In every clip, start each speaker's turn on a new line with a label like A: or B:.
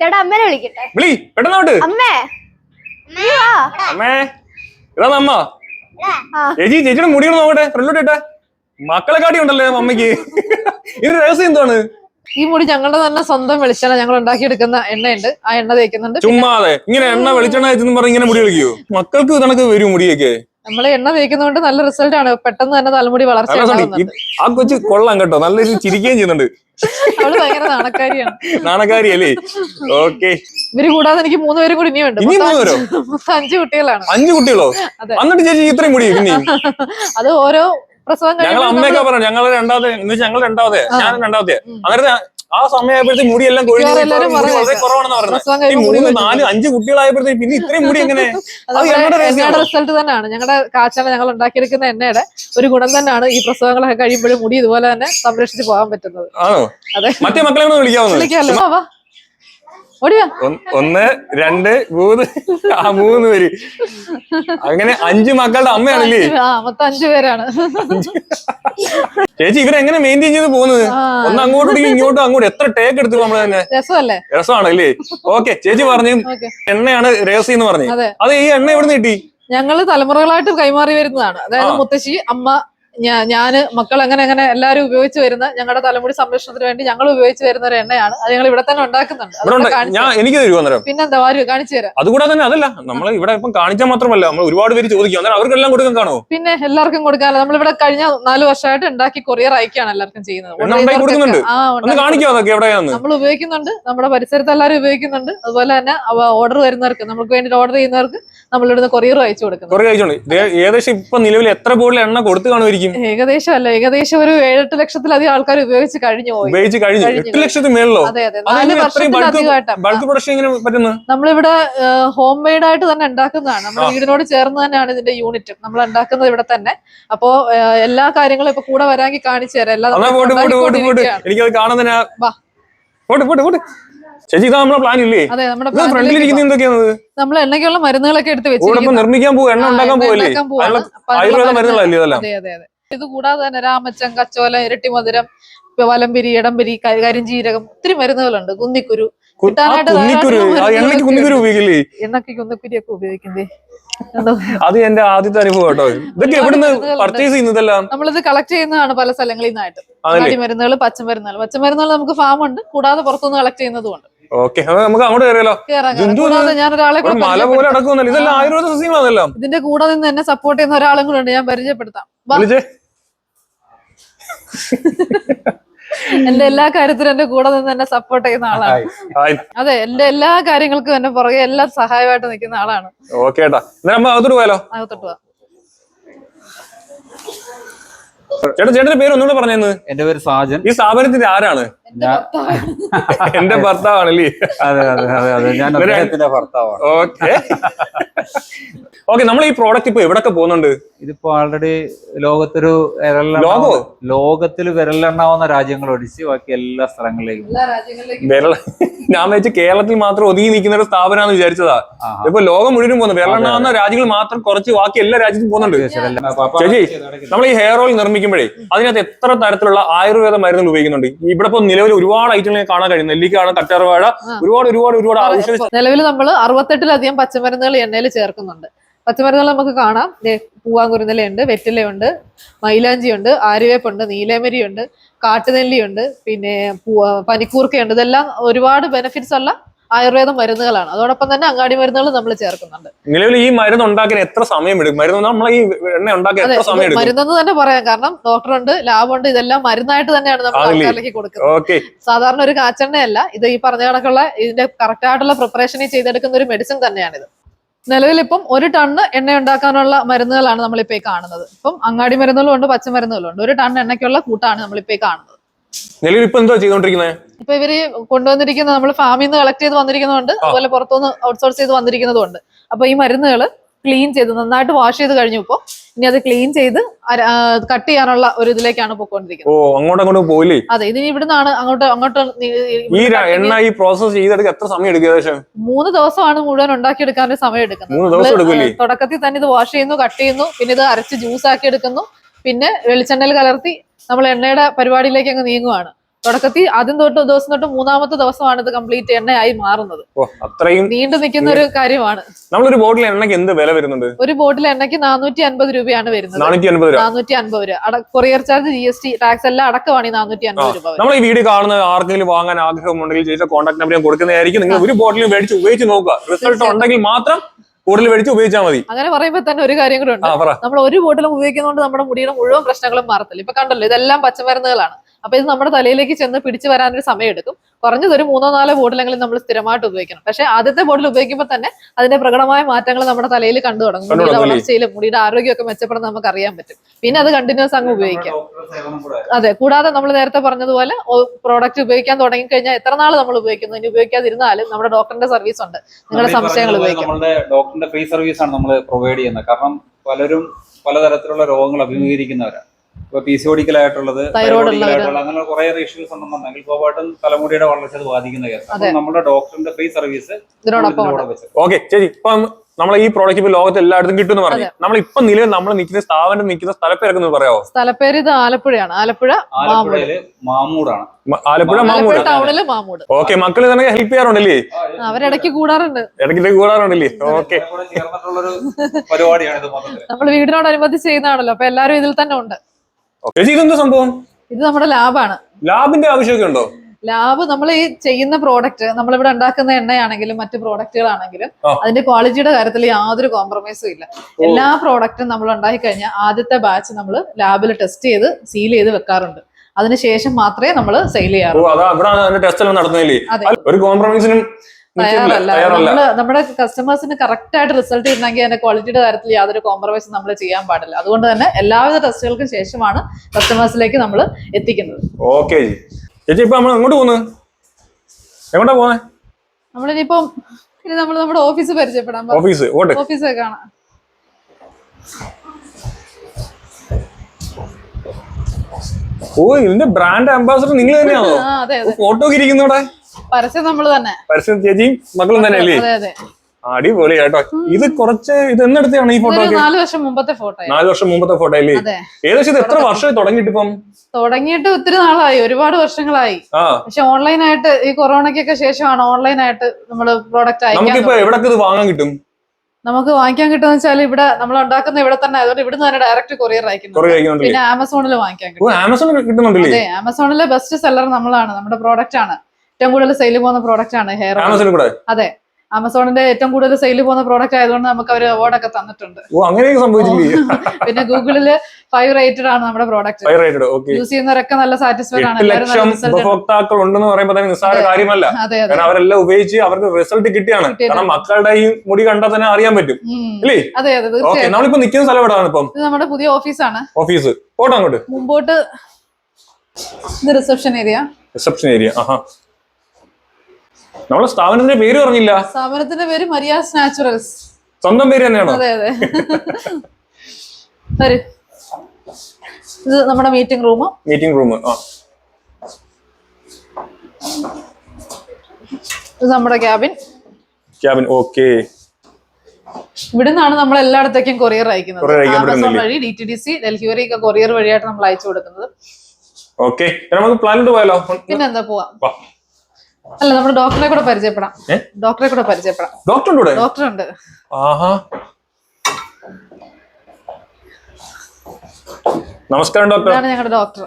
A: ചേട്ടാ അമ്മേനെ വിളിക്കട്ടെ.
B: വിളി പെട്ടെന്നോട്ട്
A: അമ്മേ. നീ വാ.
B: അമ്മേ. ഇതാ. അമ്മ
A: ആ.
B: ചേച്ചി ചേച്ചിയുടെ മുടി ഒന്ന് നോക്കട്ടെ. ഫ്രണ്ടിലോട്ട് ഇട്ടെ. മക്കളെ കാട്ടി ഉണ്ടല്ലേ അമ്മയ്ക്ക് ഇത് രഹസ്യം എന്താണ്?
C: ഈ മുടി ഞങ്ങളുടെ തന്നെ സ്വന്തം വെളിച്ചെണ്ണ ഞങ്ങൾ ഉണ്ടാക്കിയെടുക്കുന്ന എണ്ണയുണ്ട്. ആ എണ്ണ തേക്കുന്നുണ്ട്.
B: ചുമ്മാതെ. ഇങ്ങനെ എണ്ണ വെളിച്ചെണ്ണ വെച്ചെന്ന് പറഞ്ഞ് ഇങ്ങനെ മുടി കളിക്കോ മക്കൾക്ക് ഇതണക്ക് വരും മുടിയൊക്കെ.
C: നമ്മൾ എണ്ണ തേക്കുന്നതുകൊണ്ട് നല്ല റിസൾട്ട് ആണ്. പെട്ടെന്ന് തന്നെ തലമുടി വളർച്ച
B: ആ കൊച്ചു കൊള്ളാം കേട്ടോ. നല്ല രീതിയിൽ ചിരിക്കുകയും ചെയ്യുന്നുണ്ട്.
C: അവൾ ഭയങ്കര നാണക്കാരിയാണ്.
B: നാണക്കാരിയല്ലേ? ഓക്കെ.
C: ഇവർ കൂടാതെ എനിക്ക് മൂന്ന് പേരും കൂടി ഇനിയുണ്ട്. അഞ്ചു കുട്ടികളാണ്.
B: അഞ്ചു കുട്ടികളോ. എന്നിട്ട് ചേച്ചി ഇത്രയും മുടി
C: അത് ഓരോ പ്രസവം
B: ഞങ്ങൾ അമ്മയൊക്കെ പറഞ്ഞു. ഞങ്ങൾ രണ്ടാമത്തെ ഞങ്ങൾ രണ്ടാമത്തെ. ഞാൻ രണ്ടാമത്തെ. അന്നേരത്തെ ആ സമയമായപ്പോഴത്തെ മുടി എല്ലാം കൊഴിഞ്ഞു വളരെ. കുറവാണെന്ന് പറഞ്ഞത്. ഈ മൂന്ന് നാല് അഞ്ച് കുട്ടികളായപ്പോഴത്തേക്ക് പിന്നെ ഇത്രയും മുടി എങ്ങനെ? ഞങ്ങളുടെ
C: എണ്ണയുടെ റിസൾട്ട് തന്നെയാണ്. ഞങ്ങളുടെ കാച്ചാണ് ഞങ്ങൾ ഉണ്ടാക്കിയെടുക്കുന്ന എണ്ണയുടെ ഒരു ഗുണം തന്നെയാണ് ഈ പ്രസവങ്ങളൊക്കെ കഴിയുമ്പോഴും മുടി ഇതുപോലെ തന്നെ സംരക്ഷിച്ച് പോകാൻ പറ്റുന്നത്.
B: ആണോ?
C: അതെ.
B: മറ്റേ മക്കളെ വിളിക്കാവുന്നത്
C: വിളിക്കാമല്ലോ.
B: ഒന്ന്- രണ്ട് മൂന്ന്. ആ മൂന്ന് പേര്. അങ്ങനെ അഞ്ചു മക്കളുടെ അമ്മയാണല്ലേ?
C: മൊത്തം അഞ്ചു പേരാണ്.
B: ചേച്ചി ഇവരെങ്ങനെ മെയിന്റെയിൻ ചെയ്ത് പോകുന്നത്? ഒന്ന് അങ്ങോട്ടും ഇങ്ങോട്ടും അങ്ങോട്ടും എത്ര ടേക്ക് എടുത്തു നമ്മൾ തന്നെ?
C: രസമല്ലേ?
B: രസമാണല്ലേ? ഓക്കെ ചേച്ചി പറഞ്ഞു. എണ്ണയാണ് രഹസ്യം എന്ന് പറഞ്ഞു.
C: അതെ.
B: ഈ എണ്ണ എവിടെ നിന്ന് കിട്ടി?
C: ഞങ്ങൾ തലമുറകളായിട്ട് കൈമാറി വരുന്നതാണ്. അതായത്. മുത്തശ്ശി അമ്മ ഞാ- ഞാൻ മക്കൾ അങ്ങനെ അങ്ങനെ എല്ലാരും ഉപയോഗിച്ച് വരുന്ന ഞങ്ങളുടെ തലമുടി സംരക്ഷണത്തിന് വേണ്ടി ഞങ്ങൾ ഉപയോഗിച്ച് വരുന്ന ഒരു എണ്ണയാണ്. അത് ഞങ്ങൾ ഇവിടെ തന്നെ ഉണ്ടാക്കുന്നുണ്ട്.
B: ഞാൻ എനിക്ക്
C: പിന്നെന്താ വാരു കാണിച്ചു തരാം.
B: അതുകൂടാതെ തന്നെ അതല്ല. നമ്മൾ ഇവിടെ ഇപ്പം കാണിച്ചാൽ മാത്രമല്ല. നമ്മൾ ഒരുപാട് പേര് ചോദിക്കും. അവർക്കെല്ലാം കൊടുക്കാൻ കാണോ
C: പിന്നെ എല്ലാവർക്കും കൊടുക്കാനോ നമ്മളിവിടെ കഴിഞ്ഞ നാല് വർഷമായിട്ട് ഉണ്ടാക്കി കൊറിയർ അയക്കാണ് എല്ലാവർക്കും ചെയ്യുന്നത്. നമ്മൾ ഉപയോഗിക്കുന്നുണ്ട്. നമ്മുടെ പരിസരത്ത് എല്ലാവരും ഉപയോഗിക്കുന്നുണ്ട്. അതുപോലെ തന്നെ ഓർഡർ വരുന്നവർക്ക് നമുക്ക് വേണ്ടി ഓർഡർ ചെയ്യുന്നവർക്ക് നമ്മൾ ഇവിടുന്ന് കൊറിയർ അയച്ചു കൊടുക്കുന്നു
B: ഏകദേശം ഇപ്പൊ നിലവിൽ എത്ര ബോട്ടിൽ എണ്ണ കൊടുത്തു കാണുമായിരിക്കും?
C: ഏകദേശം അല്ല ഏകദേശം ഒരു ഏഴെട്ട് ലക്ഷത്തിലധികം ആൾക്കാർ ഉപയോഗിച്ച് കഴിഞ്ഞു പോയി.
B: ഉപയോഗിച്ച് കഴിഞ്ഞു. എട്ട് ലക്ഷത്തിന് മേളിലോ?
C: അതെ അതെ.
B: ബൾക്ക് പ്രൊഡക്ഷൻ എങ്ങനെ പറ്റുന്നു?
C: നമ്മളിവിടെ ഹോം മെയ്ഡ് ആയിട്ട് തന്നെ ഉണ്ടാക്കുന്നതാണ്. നമ്മുടെ. വീടിനോട് ചേർന്ന് തന്നെയാണ് ഇതിന്റെ യൂണിറ്റ് നമ്മൾ ഉണ്ടാക്കുന്നത് ഇവിടെ തന്നെ. അപ്പോ എല്ലാ കാര്യങ്ങളും ഇപ്പൊ കൂടെ വരാമെങ്കിൽ കാണിച്ചു തരാം. എല്ലാ.
B: എനിക്കത് കാണാൻ
C: വാ.
B: പോട്ട് പോട്ട് പോട്ട്. ചേച്ചി ഇതാ നമ്മളെ പ്ലാൻ ഇല്ലേ?
C: അതെ നമ്മുടെ
B: ഇത് ഫ്രണ്ടിലിരിക്കുന്ന എന്തൊക്കെയാണ്
C: നമ്മൾ എണ്ണയ്ക്കുള്ള മരുന്നുകളൊക്കെ എടുത്ത് വെച്ചു
B: നിർമ്മിക്കാൻ പോകും എണ്ണ ഉണ്ടാക്കാൻ
C: പോകല്ലേ
B: ആയുർവേദ മരുന്നുകളല്ലേ ഇതെല്ലാം?
C: അതെ അതെ അതെ ഇത് കൂടാതെ തന്നെ രാമച്ചം കച്ചോല ഇരട്ടി മധുരം ഇപ്പൊ വലംപിരി ഇടംപിരി കരിഞ്ചീരകം ഒത്തിരി മരുന്നുകളുണ്ട്. കുന്നിക്കുരു.
B: കുന്നിക്കുരു ഉപയോഗിക്കില്ലേ
C: എണ്ണക്ക് കുന്നിക്കുരി ഒക്കെ ഉപയോഗിക്കുന്നേ.
B: അത് എന്റെ ആദ്യത്തെ അനുഭവം കേട്ടോ. ഇതൊക്കെ എവിടുന്ന്. പർച്ചേസ് ചെയ്യുന്നതെല്ലാം?
C: നമ്മളിത് കളക്ട് ചെയ്യുന്നതാണ് പല സ്ഥലങ്ങളിൽ നിന്നായിട്ട്. മരുന്നുകൾ പച്ചമരുന്നുകൾ. പച്ചമരുന്നുകൾ നമുക്ക് ഫാം ഉണ്ട്. കൂടാതെ പുറത്തുനിന്ന് കളക്ട് ചെയ്യുന്നതുമുണ്ട്
B: ഓക്കെ നമുക്ക് അങ്ങോട്ട് കയറിയാലോ
C: കേറാം, കേറാം.
B: ഇതെന്തുവാ
C: കൂടാതെ ഞാൻ ഒരാളെ
B: ഇവിടെ
C: കൂടെ
B: മല പോലെ. അടക്കുന്നില്ല ഇതെല്ലാം ആയുർവേദ സസ്യങ്ങളാണെല്ലാം
C: ഇതിന്റെ കൂടെ നിന്ന് എന്നെ സപ്പോർട്ട് ചെയ്യുന്ന ഒരാളും കൂടെ ഉണ്ട് ഞാൻ പരിചയപ്പെടുത്താം. എന്റെ എല്ലാ കാര്യത്തിലും എന്റെ കൂടെ നിന്ന് എന്നെ സപ്പോർട്ട് ചെയ്യുന്ന ആളാണ്. അതെ എന്റെ എല്ലാ കാര്യങ്ങൾക്കും എന്നെ പുറകെ എല്ലാം സഹായമായിട്ട് നിൽക്കുന്ന ആളാണ്.
B: ഓക്കെ അകത്തോട്ട് പോയാലോ?
C: അകത്തോട്ട് വാ.
B: ചേട്ടാ ചേട്ടന്റെ പേര് ഒന്നുകൂടെ പറഞ്ഞു
D: എന്റെ പേര് സാജൻ.
B: ഈ സ്ഥാപനത്തിന്റെ ആരാണ്?
C: എന്റെ
B: ഭർത്താവാണല്ലേ?
D: അതെ അതെ അതെ അതെ. ഞാൻ അദ്ദേഹത്തിന്റെ ഭർത്താവാണ്.
B: ഓക്കെ. ഓക്കെ നമ്മൾ ഈ പ്രോഡക്റ്റ് ഇപ്പൊ എവിടൊക്കെ പോകുന്നുണ്ട്?
D: ഇതിപ്പോ ആൾറെഡി ലോകത്തൊരു
B: ലോകോ?
D: ലോകത്തിൽ വിരലെണ്ണാവുന്ന രാജ്യങ്ങൾ ഒഴിച്ച് ബാക്കി എല്ലാ സ്ഥലങ്ങളിലേക്കും.
B: വിരൽ ഞാൻ വെച്ച് കേരളത്തിൽ മാത്രം ഒതുങ്ങി നിൽക്കുന്ന ഒരു സ്ഥാപനമാണെന്ന് വിചാരിച്ചതാ. ഇപ്പൊ ലോകം മുഴുവൻ പോകുന്നു. വിരളെണ്ണാവുന്ന രാജ്യങ്ങൾ മാത്രം കുറച്ച് ബാക്കി എല്ലാ രാജ്യത്തും പോകുന്നുണ്ട്. ചേച്ചി നമ്മൾ ഈ ഹെയർ ഓയിൽ നിർമ്മിക്കുമ്പോഴേ അതിനകത്ത് എത്ര തരത്തിലുള്ള ആയുർവേദ മരുന്നുകൾ ഉപയോഗിക്കുന്നുണ്ട്? ഇവിടെ ഇപ്പൊ നിലവിൽ ഒരുപാട് ഐറ്റങ്ങൾ കാണാൻ കഴിയും നെല്ലിക്കാണ് കറ്റാർവാഴ. ഒരുപാട് ഒരുപാട് ഒരുപാട് ആവശ്യം
C: നിലവിൽ നമ്മൾ അറുപത്തെട്ടിലധികം പച്ചമരുന്നുകൾ എണ്ണയിൽ ചേർക്കുന്നുണ്ട്. പച്ചമരുന്നുകൾ നമുക്ക് കാണാം. പൂവാങ്കുരുന്നിലയുണ്ട് വെറ്റിലയുണ്ട് മൈലാഞ്ചിയുണ്ട് ആര്യവേപ്പുണ്ട് നീലമരിയുണ്ട് കാട്ടുനെല്ലിയുണ്ട് പിന്നെ പനിക്കൂർക്കയുണ്ട്. ഇതെല്ലാം ഒരുപാട് ബെനിഫിറ്റ്സ് ഉള്ള ആയുർവേദ മരുന്നുകളാണ്. അതോടൊപ്പം തന്നെ അങ്ങാടി മരുന്നുകൾ നമ്മൾ ചേർക്കുന്നുണ്ട്.
B: നിലവിൽ ഈ മരുന്ന് ഉണ്ടാക്കാൻ എത്ര സമയം എടുക്കും? മരുന്ന് നമ്മൾ ഈ എണ്ണ ഉണ്ടാക്കാൻ എത്ര സമയം എടുക്കും?
C: മരുന്നെന്ന് തന്നെ പറയാം. കാരണം ഡോക്ടർ ഡോക്ടറുണ്ട് ലാബുണ്ട് ഇതെല്ലാം മരുന്നായിട്ട് തന്നെയാണ് നമ്മൾ? ആൾക്കാരിലേക്ക് കൊടുക്കുന്നത്.
B: ഓക്കെ.
C: സാധാരണ ഒരു കാച്ചെണ്ണയല്ല ഇത് ഈ പറഞ്ഞ കണക്കുള്ള ഇതിന്റെ കറക്റ്റ് ആയിട്ടുള്ള പ്രിപ്പറേഷനിൽ ചെയ്തെടുക്കുന്ന ഒരു മെഡിസിൻ തന്നെയാണിത്. നിലവിൽ ഇപ്പം ഒരു ടണ്ണ് എണ്ണ ഉണ്ടാക്കാനുള്ള മരുന്നുകളാണ് നമ്മളിപ്പോ കാണുന്നത്. ഇപ്പം അങ്ങാടി മരുന്നുകളും ഉണ്ട് പച്ചമരുന്നുകളും ഉണ്ട് ഒരു ടൺ എണ്ണയ്ക്കുള്ള കൂട്ടാണ് നമ്മളിപ്പോ കാണുന്നത്.
B: നിലവിൽ ഇപ്പൊ എന്താ ചെയ്തോണ്ടിരിക്കുന്നത്
C: ഇപ്പൊ ഇവർ കൊണ്ടുവന്നിരിക്കുന്ന നമ്മൾ ഫാമിൽ നിന്ന് കളക്ട് ചെയ്ത് വന്നിരിക്കുന്നതുകൊണ്ട് അതുപോലെ പുറത്തുനിന്ന് ഔട്ട്സോഴ്സ് ചെയ്ത് വന്നിരിക്കുന്നതുകൊണ്ട്. അപ്പൊ ഈ മരുന്നുകൾ ക്ലീൻ ചെയ്ത് നന്നായിട്ട് വാഷ് ചെയ്ത് കഴിഞ്ഞപ്പോ ഇനി അത് ക്ലീൻ ചെയ്ത് കട്ട് ചെയ്യാനുള്ള ഒരു ഇതിലേക്കാണ് പോയിക്കൊണ്ടിരിക്കുന്നത്
B: ഓ അങ്ങോട്ടും അങ്ങോട്ട് പോയില്ലേ?
C: അതെ ഇതിന് ഇവിടുന്നാണ് അങ്ങോട്ട് അങ്ങോട്ട്
B: ഈ എണ്ണ ഈ പ്രോസസ് ചെയ്തെടുക്കാൻ എത്ര സമയം എടുക്കും ഏകദേശം?
C: മൂന്ന് ദിവസമാണ് മുഴുവൻ ഉണ്ടാക്കിയെടുക്കാൻ ഒരു സമയം എടുക്കുന്നത്.
B: മൂന്ന് ദിവസം
C: എടുക്കില്ലേ തുടക്കത്തിൽ തന്നെ ഇത് വാഷ് ചെയ്യുന്നു കട്ട് ചെയ്യുന്നു പിന്നെ ഇത് അരച്ച് ജ്യൂസ് ആക്കി എടുക്കുന്നു പിന്നെ വെളിച്ചെണ്ണയിൽ കലർത്തി നമ്മൾ എണ്ണയുടെ പരിപാടിയിലേക്ക് അങ്ങ് നീങ്ങുവാണ്. തുടക്കത്തിൽ ആദ്യം തൊട്ട് ദിവസം തൊട്ട് മൂന്നാമത്തെ ദിവസമാണ് ഇത് കംപ്ലീറ്റ് എണ്ണയായി മാറുന്നത്.
B: അത്രയും
C: നീണ്ടു നിൽക്കുന്ന ഒരു കാര്യമാണ്.
B: നമ്മളൊരു ബോട്ടിൽ എണ്ണയ്ക്ക് എന്ത് വില വരുന്നുണ്ട്?
C: ഒരു ബോട്ടിൽ എണ്ണയ്ക്ക് നാനൂറ്റി അൻപത് രൂപയാണ് വരുന്നത്.
B: നാനൂറ്റി അൻപത് രൂപ.
C: നാനൂറ്റി അൻപത് രൂപ courier charge G S T tax എല്ലാം അടക്കമാണ് ഈ നാനൂറ്റി അൻപത് രൂപ
B: നമ്മൾ ഈ വീഡിയോ കാണുന്ന ആർക്കെങ്കിലും വാങ്ങാൻ ആഗ്രഹമുണ്ടെങ്കിൽ ചേച്ചിയുടെ കോൺടാക്ട് നമ്പർ ഞാൻ കൊടുക്കുന്നതായിരിക്കും. നിങ്ങൾ ഒരു ബോട്ടിൽ മേടിച്ച് ഉപയോഗിച്ച് നോക്കുക. റിസൾട്ട് ഉണ്ടെങ്കിൽ മാത്രം കൂടുതൽ മേടിച്ച് ഉപയോഗിച്ചാൽ മതി.
C: അങ്ങനെ പറയുമ്പോൾ തന്നെ ഒരു കാര്യം കൂടെ ഉണ്ട്. നമ്മൾ ഒരു ബോട്ടിലും ഉപയോഗിക്കുന്നതുകൊണ്ട് നമ്മുടെ മുടിയുടെ മുഴുവൻ പ്രശ്നങ്ങളും മാറത്തില്ല. ഇപ്പൊ കണ്ടല്ലോ ഇതെല്ലാം പച്ചമരുന്നുകളാണ്. അപ്പൊ ഇത് നമ്മുടെ തലയിലേക്ക് ചെന്ന് പിടിച്ചു വരാനൊരു സമയം എടുക്കും കുറഞ്ഞത് ഒരു മൂന്നോ നാലോ ബോട്ടിലെങ്കിലും നമ്മൾ സ്ഥിരമായിട്ട് ഉപയോഗിക്കണം. പക്ഷെ ആദ്യത്തെ ബോട്ടിൽ ഉപയോഗിക്കുമ്പോൾ തന്നെ അതിന്റെ പ്രകടമായ മാറ്റങ്ങൾ നമ്മുടെ തലയിൽ കണ്ടു തുടങ്ങും. മുടിയുടെ? വളർച്ചയിലും മുടിയുടെ ആരോഗ്യമൊക്കെ മെച്ചപ്പെടുന്ന നമുക്ക് അറിയാൻ പറ്റും. പിന്നെ അത് കണ്ടിന്യൂസ് അങ്ങ് ഉപയോഗിക്കാം. അതെ കൂടാതെ നമ്മൾ നേരത്തെ പറഞ്ഞതുപോലെ പ്രോഡക്റ്റ് ഉപയോഗിക്കാൻ തുടങ്ങി കഴിഞ്ഞാൽ എത്ര നാൾ നമ്മൾ ഉപയോഗിക്കുന്നു? ഇനി ഉപയോഗിക്കാതിരുന്നാലും നമ്മുടെ ഡോക്ടറിന്റെ സർവീസ് ഉണ്ട്. നിങ്ങളുടെ സംശയങ്ങൾ ഉപയോഗിക്കാം.
D: നമ്മളുടെ ഡോക്ടറിന്റെ ഫ്രീ സർവീസ് ആണ് നമ്മൾ പ്രൊവൈഡ് ചെയ്യുന്നത്. കാരണം പലരും പലതരത്തിലുള്ള രോഗങ്ങൾ അഭിമുഖീകരിക്കുന്നവരാണ്. പി സി ഓടിക്കലായിട്ടുള്ളത്
C: ഉള്ളവര്.
D: അങ്ങനെ കുറെ ഇഷ്യൂസ് ഉണ്ടെന്നുണ്ടെങ്കിൽ സ്വാഭാവികം തലമുടിയുടെ വളർച്ച ബാധിക്കുന്ന കേസ്. നമ്മുടെ ഡോക്ടറിന്റെ ഫ്രീ സർവീസ്.
B: ഓക്കെ ശരി. ഇപ്പം നമ്മൾ ഈ പ്രോഡക്റ്റ് ഇപ്പൊ ലോകത്ത് എല്ലായിടത്തും കിട്ടും എന്ന് പറഞ്ഞു. നമ്മൾ ഇപ്പൊ നിലവിൽ നമ്മൾ നിൽക്കുന്ന സ്ഥാപനം നിൽക്കുന്ന സ്ഥലപ്പേരൊക്കെ ഒന്ന് പറയാമോ?
C: സ്ഥലപ്പേര് ഇത് ആലപ്പുഴയാണ്. ആലപ്പുഴ മാമൂട്.
D: ആലപ്പുഴയിൽ മാമൂടാണ്.
B: ആലപ്പുഴ മാമൂട്.
C: ടൗണിൽ മാമൂട്.
B: ഓക്കെ മക്കൾ തന്നെ ഹെൽപ്പ് ചെയ്യാറുണ്ടല്ലേ?
C: അവരിടയ്ക്ക് കൂടാറുണ്ട്.
B: ഇടയ്ക്ക് കൂടാറുണ്ടല്ലേ? ഓക്കെ.
C: നമ്മൾ വീടിനോടനുബന്ധിച്ച് ചെയ്യുന്നതാണല്ലോ. അപ്പൊ എല്ലാരും ഇതിൽ തന്നെ ഉണ്ട്.
B: ചേച്ചി ഇതെന്താ സംഭവം?
C: ഇത് നമ്മുടെ ലാബാണ്.
B: ലാബിന്റെ ആവശ്യമൊക്കെ ഉണ്ടോ?
C: ലാബ് നമ്മൾ ഈ ചെയ്യുന്ന പ്രോഡക്റ്റ് നമ്മളിവിടെ ഉണ്ടാക്കുന്ന എണ്ണയാണെങ്കിലും മറ്റു പ്രോഡക്റ്റുകളാണെങ്കിലും. അതിന്റെ ക്വാളിറ്റിയുടെ കാര്യത്തിൽ യാതൊരു കോംപ്രമൈസും ഇല്ല. എല്ലാ പ്രോഡക്റ്റും നമ്മൾ ഉണ്ടാക്കി കഴിഞ്ഞാൽ ആദ്യത്തെ ബാച്ച് നമ്മൾ ലാബിൽ ടെസ്റ്റ് ചെയ്ത് സീൽ ചെയ്ത് വെക്കാറുണ്ട്. അതിനുശേഷം മാത്രമേ നമ്മൾ സെയിൽ ചെയ്യാറുള്ളൂ.
B: ഒരു കോംപ്രമൈസിനും
C: തയ്യാറല്ല.
B: തയ്യാറല്ല.
C: നമ്മൾ നമ്മുടെ കസ്റ്റമേഴ്സിന് കറക്റ്റ് ആയിട്ട് റിസൾട്ട് കിട്ടണമെങ്കിൽ അതിന്റെ ക്വാളിറ്റിയുടെ കാര്യത്തിൽ യാതൊരു കോംപ്രമൈസും നമ്മൾ ചെയ്യാൻ പാടില്ല. അതുകൊണ്ട് തന്നെ എല്ലാവിധ ടെസ്റ്റുകൾക്കും ശേഷമാണ് കസ്റ്റമേഴ്സിലേക്ക് നമ്മൾ എത്തിക്കുന്നത്.
B: ഓക്കെ ചേച്ചി ഇപ്പൊ നമ്മൾ എങ്ങോട്ട് പോകുന്നത് എങ്ങോട്ടാ പോകുന്നത്
C: നമ്മളിനിപ്പം ഇനി നമ്മൾ നമ്മുടെ ഓഫീസ് പരിചയപ്പെടാൻ
B: ഓഫീസ്
C: ഓഫീസ് കാണാം.
B: ഓ ഇതിന്റെ ബ്രാൻഡ് അംബാസഡർ നിങ്ങൾ തന്നെയാണോ? ഫോട്ടോ ഇരിക്കുന്നോടെ
C: പരസ്യം നമ്മൾ തന്നെ.
B: പരസ്യം ചേച്ചിയും മക്കളും തന്നെ അല്ലേ? അടിപൊളി കേട്ടോ ഇത് കുറച്ച് ഇത് എന്നെടുത്താണ് ഈ ഫോട്ടോ
C: നാല് വർഷം മുമ്പത്തെ ഫോട്ടോ
B: നാല് വർഷം മുമ്പത്തെ ഫോട്ടോ അല്ലേ? ഏകദേശം ഇത് എത്ര വർഷമായി തുടങ്ങിയിട്ട് ഇപ്പം
C: തുടങ്ങിയിട്ട് ഒത്തിരി നാളായി. ഒരുപാട് വർഷങ്ങളായി. പക്ഷെ ഓൺലൈൻ ആയിട്ട് ഈ കൊറോണയ്ക്കൊക്കെ ശേഷമാണ് ഓൺലൈൻ ആയിട്ട് നമ്മൾ പ്രോഡക്റ്റ് ആയി
B: നമുക്കിപ്പോ. എവിടൊക്കെ ഇത് വാങ്ങാൻ കിട്ടും?
C: നമുക്ക് വാങ്ങിക്കാൻ കിട്ടുന്ന വെച്ചാൽ ഇവിടെ നമ്മൾ ഉണ്ടാക്കുന്ന ഇവിടെ തന്നെ. അതുകൊണ്ട് ഇവിടുന്ന് തന്നെ ഡയറക്റ്റ് കൊറിയർ അയക്കുന്നു പിന്നെ ആമസോണിൽ വാങ്ങിക്കാൻ കിട്ടും.
B: കിട്ടുന്നുണ്ടല്ലേ?
C: ആമസോണിലെ ബെസ്റ്റ് സെല്ലർ നമ്മളാണ്. നമ്മുടെ പ്രോഡക്റ്റ് ആണ്. ഏറ്റവും കൂടുതൽ സെയിൽ പോകുന്ന പ്രോഡക്റ്റ് ആണ് ഹെയർ
B: ആമസോണിൽ കൂടെ?
C: അതെ. ആമസോണിന്റെ ഏറ്റവും കൂടുതൽ സെയിൽ പോകുന്ന പ്രോഡക്റ്റ് ആയതുകൊണ്ട് നമുക്ക് അവർ അവാർഡൊക്കെ തന്നിട്ടുണ്ട്. പിന്നെ ഗൂഗിളിൽ ഫൈവ് റേറ്റഡ് ആണ് നമ്മുടെ പ്രോഡക്റ്റ് യൂസ് ചെയ്യുന്നവരൊക്കെ നല്ല സാറ്റിസ്ഫൈഡ് ആണ്.
B: ഉപഭോക്താക്കൾ ഉണ്ടെന്ന് പറയുമ്പോൾ തന്നെ നിസ്സാര കാര്യമല്ല. കാരണം അവരെല്ലാം ഉപയോഗിച്ച് അവർക്ക് റിസൾട്ട് കിട്ടിയാണ്. കാരണം മക്കളുടെ ഈ മുടി കണ്ടാൽ തന്നെ അറിയാൻ പറ്റും. അല്ലേ
C: അതെ അതെ തീർച്ചയായും.
B: നമ്മളിപ്പോ നിൽക്കുന്ന സ്ഥലം എവിടെയാണ് ഇപ്പം?
C: ഇത് നമ്മുടെ പുതിയ ഓഫീസ് ആണ്.
B: ഓഫീസ്. പോട്ടോ അങ്ങോട്ട്.
C: മുമ്പോട്ട് ഇത് റിസപ്ഷൻ ഏരിയ
B: റിസപ്ഷൻ ഏരിയ ആഹാ. നമ്മളെ സ്ഥാപനത്തിന്റെ പേര് പറഞ്ഞില്ല.
C: സ്ഥാപനത്തിന്റെ പേര് മരിയാസ് നാച്ചുറൽസ്.
B: സ്വന്തം പേര് തന്നെയാണോ?
C: അതെ അതെ. വരൂ. ഇത് നമ്മുടെ മീറ്റിംഗ് റൂം
B: മീറ്റിംഗ് റൂം ആ.
C: ഇത് നമ്മുടെ ക്യാബിൻ
B: ക്യാബിൻ ഓക്കെ
C: ഇവിടെ നിന്നാണ് നമ്മൾ എല്ലായിടത്തേക്കും കൊറിയർ അയക്കുന്നത്. ആമസോൺ? വഴി D T D C Delhi വരെയൊക്കെ കൊറിയർ വഴിയായിട്ട് നമ്മൾ അയച്ചു കൊടുക്കുന്നത്.
B: ഓക്കെ നമുക്ക് പ്ലാനിട്ട് പോയാലോ?
C: പിന്നെന്താ പോവാ. അല്ല നമ്മുടെ ഡോക്ടറെ കൂടെ പരിചയപ്പെടാം. ഡോക്ടറെ കൂടെ പരിചയപ്പെടാം.
B: ഡോക്ടർ ഉണ്ട്
C: ഡോക്ടർ ഉണ്ട്
B: ആഹാ. നമസ്കാരം ഡോക്ടർ.
C: ഞങ്ങളുടെ ഡോക്ടർ.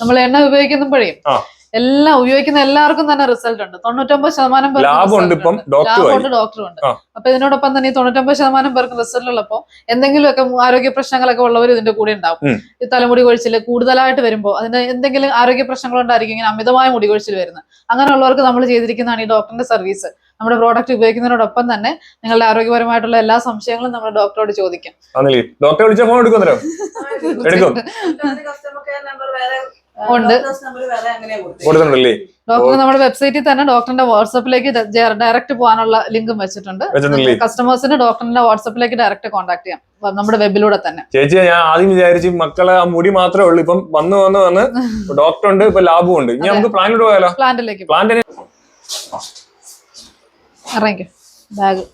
C: നമ്മൾ എണ്ണ ഉപയോഗിക്കുമ്പോഴേ
B: ആ.
C: എല്ലാം ഉപയോഗിക്കുന്ന എല്ലാവർക്കും തന്നെ റിസൾട്ട് ഉണ്ട്. തൊണ്ണൂറ്റൊമ്പത് ശതമാനം പേർക്ക്
B: ലാഭം ഉണ്ട്
C: result
B: ഇപ്പം
C: ഉണ്ട്.
B: ഡോക്ടറും
C: ഉണ്ട് ഡോക്ടറും ഉണ്ട്. അപ്പൊ ഇതിനോടൊപ്പം തന്നെ ഈ തൊണ്ണൂറ്റൊമ്പത് ശതമാനം പേർക്ക് റിസൾട്ട് ഉള്ളപ്പോ എന്തെങ്കിലുമൊക്കെ ആരോഗ്യ പ്രശ്നങ്ങളൊക്കെ ഉള്ളവർ ഇതിന്റെ കൂടെ ഉണ്ടാവും. ഈ തലമുടി കൊഴിച്ചിൽ കൂടുതലായിട്ട് വരുമ്പോൾ അതിന് എന്തെങ്കിലും ആരോഗ്യ പ്രശ്നങ്ങൾ ഉണ്ടായിരിക്കും ഇങ്ങനെ അമിതമായ മുടി കൊഴിച്ചിൽ വരുന്നത്. അങ്ങനെയുള്ളവർക്ക് നമ്മൾ ചെയ്തിരിക്കുന്നതാണ് ഈ ഡോക്ടറിന്റെ സർവീസ് നമ്മുടെ പ്രോഡക്റ്റ് ഉപയോഗിക്കുന്നതിനോടൊപ്പം തന്നെ നിങ്ങളുടെ ആരോഗ്യപരമായിട്ടുള്ള എല്ലാ സംശയങ്ങളും നമ്മുടെ ഡോക്ടറോട് ചോദിക്കാം.
B: ഡോക്ടറെ വിളിച്ച ഫോൺ എടുക്കുന്നല്ലോ എടുക്കും.
C: ഉണ്ട്.
E: നമ്പർ വേറെ അങ്ങനെ കൊടുത്തു.
B: കൊടുക്കുന്നുണ്ടല്ലേ
C: ഡോക്ടർ നമ്മുടെ വെബ്സൈറ്റിൽ തന്നെ ഡോക്ടറിന്റെ വാട്സപ്പിലേക്ക് ഡയറക്റ്റ് പോകാനുള്ള ലിങ്കും വെച്ചിട്ടുണ്ട്. കസ്റ്റമേഴ്സിന് ഡോക്ടറിന്റെ വാട്സപ്പിലേക്ക് ഡയറക്റ്റ് കോൺടാക്ട് ചെയ്യാം. നമ്മുടെ വെബിലൂടെ തന്നെ.
B: ചേച്ചി ഞാൻ ആദ്യം വിചാരിച്ചു മക്കളെ ആ മുടി മാത്രമേ ഉള്ളൂ. ഇപ്പം വന്ന് വന്ന് വന്ന് ഡോക്ടർ ഉണ്ട് ഇപ്പൊ ലാബും ഉണ്ട്. ഇനി നമുക്ക് പ്ലാനിട്ട് പോയാലോ?
C: പ്ലാന്റിലേക്ക്
B: പ്ലാന്റിന്
C: ഇറങ്ങിക്കോ. ബാഗ്.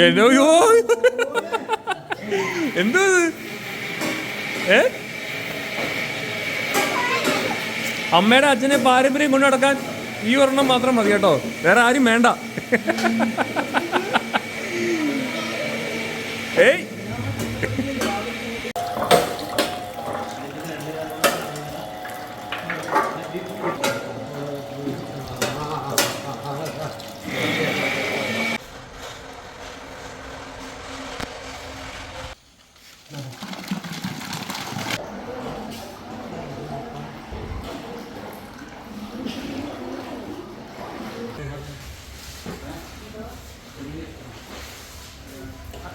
B: എന്നോ എന്തോ? ഏ? അമ്മയുടെ അച്ഛനെ പാരമ്പര്യം കൊണ്ടു നടക്കാൻ ഈ ഒരെണ്ണം മാത്രം മതി കേട്ടോ. വേറെ ആരും വേണ്ട. ഏയ്.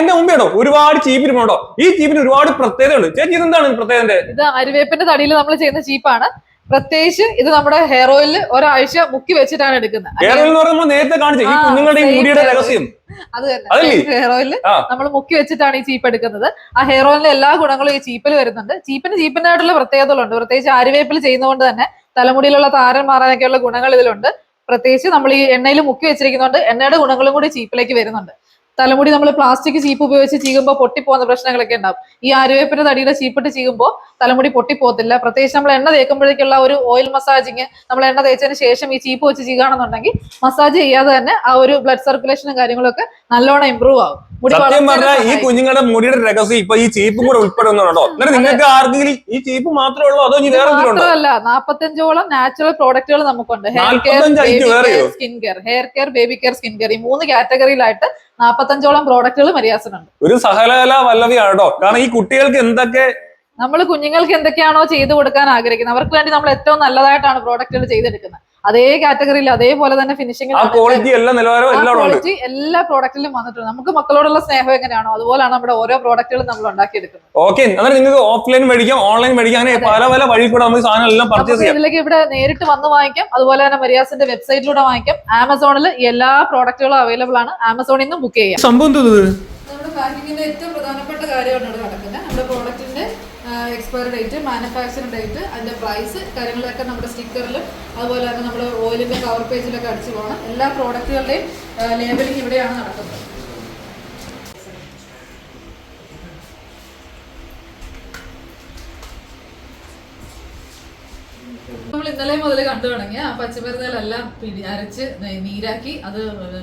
B: എന്റെ മുമ്പേടോ ഒരുപാട് ചീപ്പിനുണ്ടോ ഈ ചീപ്പിന് ഒരുപാട് പ്രത്യേകതയുണ്ട് ചേച്ചി ഇതെന്താണ് പ്രത്യേകത
C: ഇത് അരുവേപ്പിന്റെ തടിയിൽ നമ്മൾ ചെയ്യുന്ന ചീപ്പാണ്. പ്രത്യേകിച്ച് ഇത് നമ്മുടെ ഹെയർ ഓയിലിൽ ഒരാഴ്ച മുക്കി വെച്ചിട്ടാണ് എടുക്കുന്നത്.
B: ഹെയർ എന്ന് പറയുമ്പോൾ നേരത്തെ കാണിച്ച. ഈ കുഞ്ഞുങ്ങളുടെ മുടിയുടെ രഹസ്യം.
C: അത് തന്നെ. ഹെയർ ഓയിലിൽ നമ്മൾ മുക്കി വെച്ചിട്ടാണ് ഈ ചീപ്പ് എടുക്കുന്നത്. ആ ഹെയർ ഓയിലിന്റെ എല്ലാ ഗുണങ്ങളും ഈ ചീപ്പിൽ വരുന്നുണ്ട്. ചീപ്പിന് ചീപ്പിനായിട്ടുള്ള പ്രത്യേകതകളുണ്ട്. പ്രത്യേകിച്ച് ആര്യവേപ്പിൽ ചെയ്യുന്നതുകൊണ്ട് തന്നെ തലമുടിയിലുള്ള താരൻ മാറാനൊക്കെയുള്ള ഗുണങ്ങൾ ഇതിലുണ്ട്. പ്രത്യേകിച്ച് നമ്മൾ ഈ എണ്ണയിൽ മുക്കി വെച്ചിരിക്കുന്നതുകൊണ്ട് എണ്ണയുടെ ഗുണങ്ങളും കൂടി ചീപ്പിലേക്ക് വരുന്നുണ്ട്. തലമുടി നമ്മൾ പ്ലാസ്റ്റിക് ചീപ്പ് ഉപയോഗിച്ച് ചീകുമ്പോൾ പൊട്ടിപ്പോകുന്ന പ്രശ്നങ്ങളൊക്കെ ഉണ്ടാവും. ഈ ആര്യവേപ്പിന്റെ തടിയുടെ ചീപ്പിട്ട് ചീകുമ്പോൾ തലമുടി പൊട്ടിപ്പോകത്തില്ല. പ്രത്യേകിച്ച് നമ്മൾ എണ്ണ തേക്കുമ്പോഴേക്കുള്ള ഒരു ഓയിൽ മസാജിങ് നമ്മൾ എണ്ണ തേച്ചതിന് ശേഷം ഈ ചീപ്പ് വെച്ച് ചെയ്യുകയാണെന്നുണ്ടെങ്കിൽ മസാജ് ചെയ്യാതെ തന്നെ ആ ഒരു ബ്ലഡ് സർക്കുലേഷനും കാര്യങ്ങളൊക്കെ നല്ലോണം ഇമ്പ്രൂവ് ആവും.
B: സത്യം പറഞ്ഞാൽ ഈ. കുഞ്ഞുങ്ങളുടെ മുടിയുടെ രഹസ്യം ഇപ്പൊ ഈ ചീപ്പും കൂടെ ഉൾപ്പെടുന്നുണ്ടോ എന്നിട്ട് നിങ്ങൾക്ക് ആർക്കെങ്കിലും ഈ ചീപ്പ് മാത്രമേ ഉള്ളൂ അതോ ഇനി വേറെ
C: മാത്രമല്ല നാപ്പത്തഞ്ചോളം നാച്ചുറൽ പ്രോഡക്റ്റുകൾ നമുക്കുണ്ട്. ഹെയർ കെയർ
B: 45
C: ബേബി
B: ആയിട്ട് വേറെയോ?
C: Care skin care hair care baby care skin care ഈ മൂന്ന് കാറ്റഗറിയിലായിട്ട് നാപ്പത്തഞ്ചോളം പ്രോഡക്റ്റുകൾ മര്യാസനുണ്ട്
B: ഒരു സഹലകല വല്ലവിയാണ് കേട്ടോ. കാരണം ഈ കുട്ടികൾക്ക് എന്തൊക്കെ
C: നമ്മൾ കുഞ്ഞുങ്ങൾക്ക് എന്തൊക്കെയാണോ ചെയ്തു കൊടുക്കാൻ ആഗ്രഹിക്കുന്നത്? അവർക്ക് വേണ്ടി നമ്മൾ ഏറ്റവും നല്ലതായിട്ടാണ് പ്രോഡക്റ്റുകൾ ചെയ്തെടുക്കുന്നത്. അതേ കാറ്റഗറിയിൽ അതേപോലെ തന്നെ ഫിനിഷിംഗ്
B: ആ ക്വാളിറ്റി എല്ലാ നിലവാരവും എല്ലാം ഉണ്ട്.
C: എല്ലാ പ്രോഡക്റ്റിലും വന്നിട്ടുണ്ട്. നമുക്ക് മക്കളോടുള്ള സ്നേഹം എങ്ങനെയാണോ അതുപോലെയാണ് നമ്മുടെ ഓരോ പ്രോഡക്റ്റുകളും നമ്മൾ ഉണ്ടാക്കിയെടുക്കുന്നത്.
B: ഓക്കെ നിങ്ങൾക്ക് ഓഫ്ലൈൻ മേടിക്കാം ഓൺലൈൻ മേടിക്കാം അങ്ങനെ പല പല വഴി കൂടെ നമുക്ക് സാധനം എല്ലാം പർച്ചേസ് ചെയ്യാം.
C: ഇതിലേക്ക് ഇവിടെ നേരിട്ട് വന്ന് വാങ്ങിക്കാം. അതുപോലെ തന്നെ മരിയാസിന്റെ വെബ്സൈറ്റിലൂടെ വാങ്ങിക്കാം. ആമസോണിൽ എല്ലാ പ്രോഡക്റ്റുകളും അവൈലബിൾ ആണ്. ആമസോണിൽ നിന്ന് ബുക്ക് ചെയ്യാം.
B: സംഭവം
C: നമ്മുടെ പാക്കിങ്ങിന്റെ ഏറ്റവും പ്രധാനപ്പെട്ട കാര്യമാണ് ഇവിടെ നടക്കുന്നത്. നമ്മുടെ പ്രോഡക്റ്റിന്റെ എക്സ്പയറി ഡേറ്റ് മാനുഫാക്ചറിംഗ് ഡേറ്റ് അതിന്റെ പ്രൈസ് കാര്യങ്ങളൊക്കെ നമ്മുടെ സ്റ്റിക്കറിലും അതുപോലെ തന്നെ നമ്മുടെ ഓയിലിന്റെ കവർ പേജിലൊക്കെ അടിച്ചു പോകണം. എല്ലാ പ്രോഡക്റ്റുകളുടെയും ലേബലിംഗ് ഇവിടെയാണ് നടക്കുന്നത്. ഇന്നലെ മുതൽ കണ്ടു തുടങ്ങിയ ആ പച്ചമരുന്നുകളെല്ലാം പിടി അരച്ച് നീരാക്കി അത്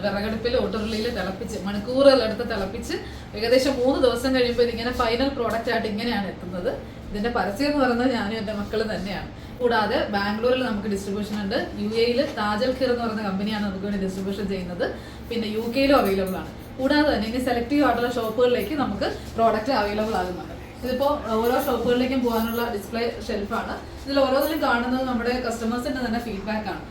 C: വിറകടുപ്പിൽ ഓട്ടുരുള്ളിയിൽ തിളപ്പിച്ച് മണിക്കൂറുകളെടുത്ത് തിളപ്പിച്ച് ഏകദേശം മൂന്ന് ദിവസം കഴിയുമ്പോൾ ഇതിങ്ങനെ ഫൈനൽ പ്രോഡക്റ്റ് ആയിട്ട് ഇങ്ങനെയാണ് എത്തുന്നത്. ഇതിന്റെ പരസ്യം എന്ന് പറയുന്നത് ഞാനും എന്റെ മക്കൾ തന്നെയാണ്. കൂടാതെ ബാംഗ്ലൂരിൽ നമുക്ക് ഡിസ്ട്രിബ്യൂഷൻ ഉണ്ട്. യു എയിൽ താജൽ ഖിർ എന്ന് പറയുന്ന കമ്പനിയാണ് നമുക്ക് വേണ്ടി ഡിസ്ട്രിബ്യൂഷൻ ചെയ്യുന്നത്. പിന്നെ യു കെയിലും അവൈലബിൾ ആണ്. കൂടാതെ തന്നെ ഇനി സെലക്റ്റീവ് ആയിട്ടുള്ള ഷോപ്പുകളിലേക്ക് നമുക്ക് പ്രോഡക്റ്റ് അവൈലബിൾ ആകുന്നുണ്ട്. ഇതിപ്പോ ഓരോ ഷോപ്പുകളിലേക്കും പോകാനുള്ള ഡിസ്പ്ലേ ഷെൽഫാണ്. ഇതിൽ ഓരോന്നിലും കാണുന്നത് നമ്മുടെ കസ്റ്റമേഴ്സിന്റെ തന്നെ ഫീഡ്ബാക്ക് ആണ്.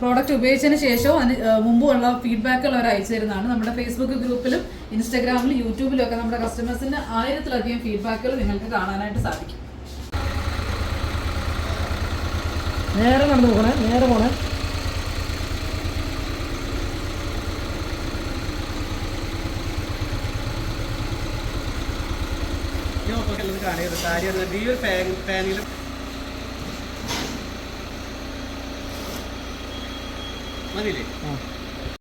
C: പ്രോഡക്റ്റ് ഉപയോഗിച്ചതിന് ശേഷവും അതിന് മുമ്പുള്ള ഫീഡ്ബാക്കുകൾ അവർ അയച്ചു തരുന്നതാണ്. നമ്മുടെ ഫേസ്ബുക്ക് ഗ്രൂപ്പിലും ഇൻസ്റ്റാഗ്രാമിലും യൂട്യൂബിലും ഒക്കെ നമ്മുടെ കസ്റ്റമേഴ്സിന്റെ ആയിരത്തിലധികം ഫീഡ്ബാക്കുകൾ നിങ്ങൾക്ക് കാണാനായിട്ട് സാധിക്കും.
F: നേരെ നടന്നു പോകണേ നേരെ പോണേ സാരി വരുന്നത് ഈ ഒരു ഫാൻ ഫാനിൽ മതിയില്ലേ